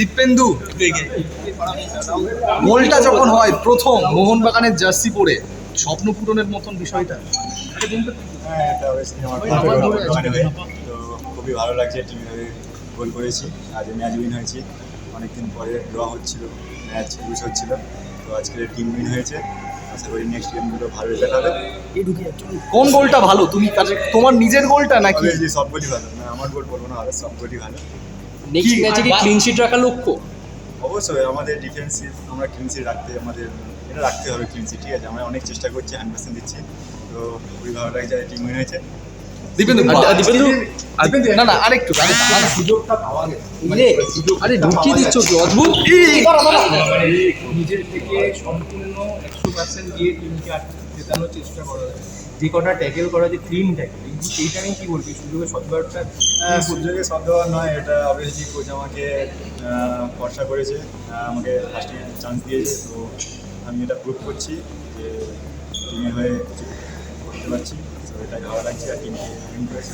দীপেন্দু গোলটা যখন হয় প্রথম মোহনবাগানের জার্সি পরে, স্বপ্ন পূরণের মতন বিষয়টা। খুবই ভালো লাগছে গোল করেছি আজ ম্যাচ উইন হয়েছি অনেকদিন পরে ড্র হচ্ছিল ম্যাচ লুজ হচ্ছিল তো আজকে টিম উইন হয়েছে আশা করি নেক্সট গেমগুলো ভালো রেজাল্ট হবে কোন গোলটা ভালো? তুমি তোমার নিজের গোলটা নাকি সব গোলই ভালো। আমার গোল বলব না সব গোলই ভালো। নেক্সট ম্যাচে কি ক্লিন শিট রাখা লক্ষ্য? অবশ্যই আমাদের ডিফেন্সিভ আমরা ক্লিনসি রাখতে আমাদের এটা রাখতে হবে ক্লিনসি ঠিক আছে? আমরা অনেক চেষ্টা করছি হান্ড্রেড পার্সেন্ট দিচ্ছি। তো খুবই ভালো লাগছে টিম উইন হয়েছে। দীপেন্দু আর- দীপেন্দু না না আরেকটু আরেকটু, আরেকটু। সুযোগটা পাওয়া গেছে রে আরে ঢুকিয়ে দিচ্ছ কি অদ্ভুত। মানে নিজের থেকে সম্পূর্ণ একশো পার্সেন্ট দিয়ে টিমকে জেতানোর চেষ্টা করা যে কটা ট্যাকেল করা যে ক্লিন ট্যাকেল কিন্তু সেইটা নিয়ে কি বলবি? সুযোগের সদ্ব্যবহারটা সুযোগে দেওয়ার নয় এটা অবভিয়াসলি কোচ আমাকে আহ, ভরসা করেছে আমাকে ফার্স্টে চান্স দিয়েছে তো আমি এটা প্রুভ করছি যে টিমের হয়ে করতে পারছি। তো এটাই ভালো লাগছে আর টিমকে উইন করেছি